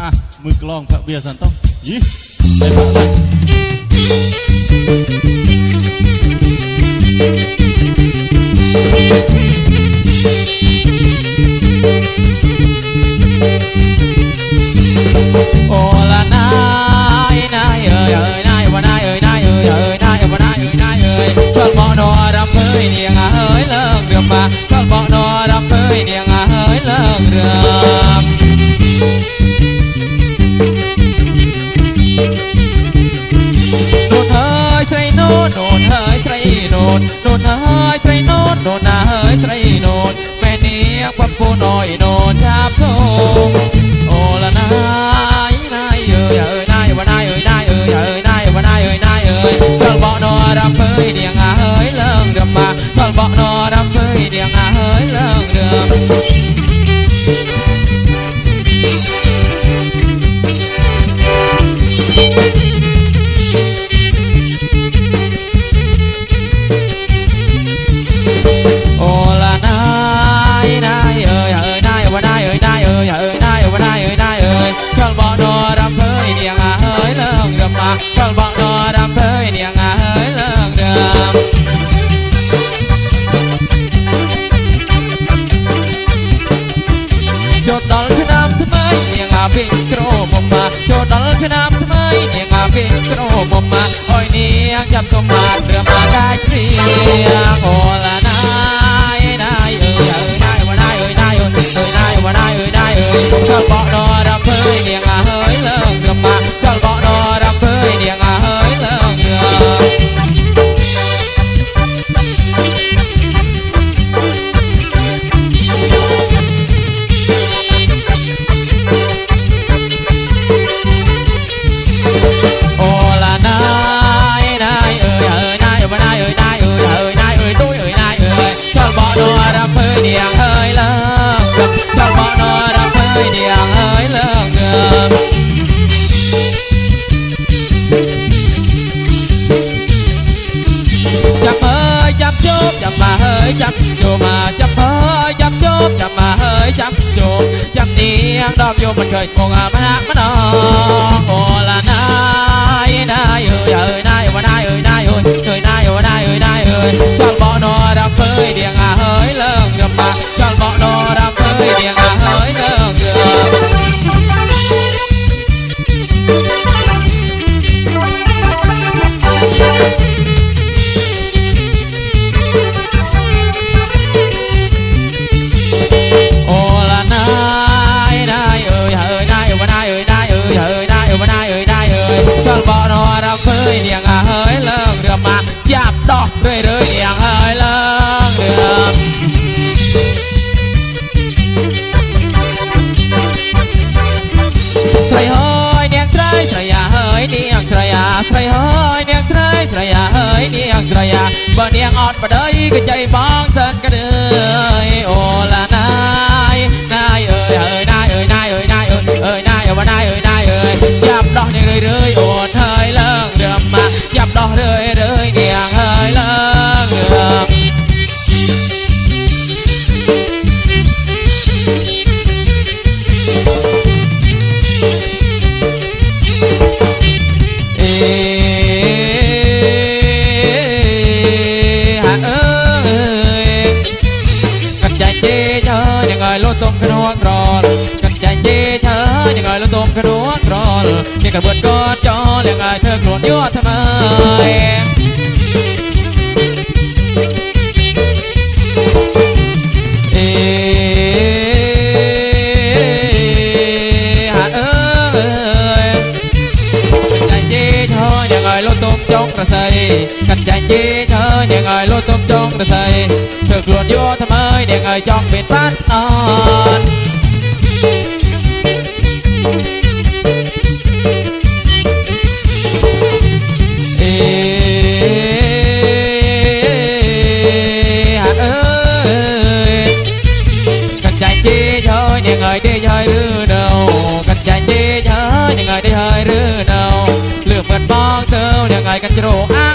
อะมือกลองพระเบียร์สันต้องยี่ไป โดโนดา เป็นโนมมาหอยนี้ จับโยมาจับเพยจับโยมจับมาเฮยจับโยมจับเนียงดอกโยมันเคยคงอามานะมันอ ใครเฮ้ยเนียงไครใครเฮ้ยเนียงไครบ่เนียงอ่อนบ่ได้ก็ใจบ่ นี่กระเบิดก็จอเลี้ยงไอเธอโกรธยอดทำไมเอหาเอ้ยใจจีเธอย่งไงรถตุ้จงกระใสกันใจจีเธอยังไงรถตุ้มจงกระใสเธอโกรธยัวทำไมยังไงจองเป็นบ้านอ่อน กระโจ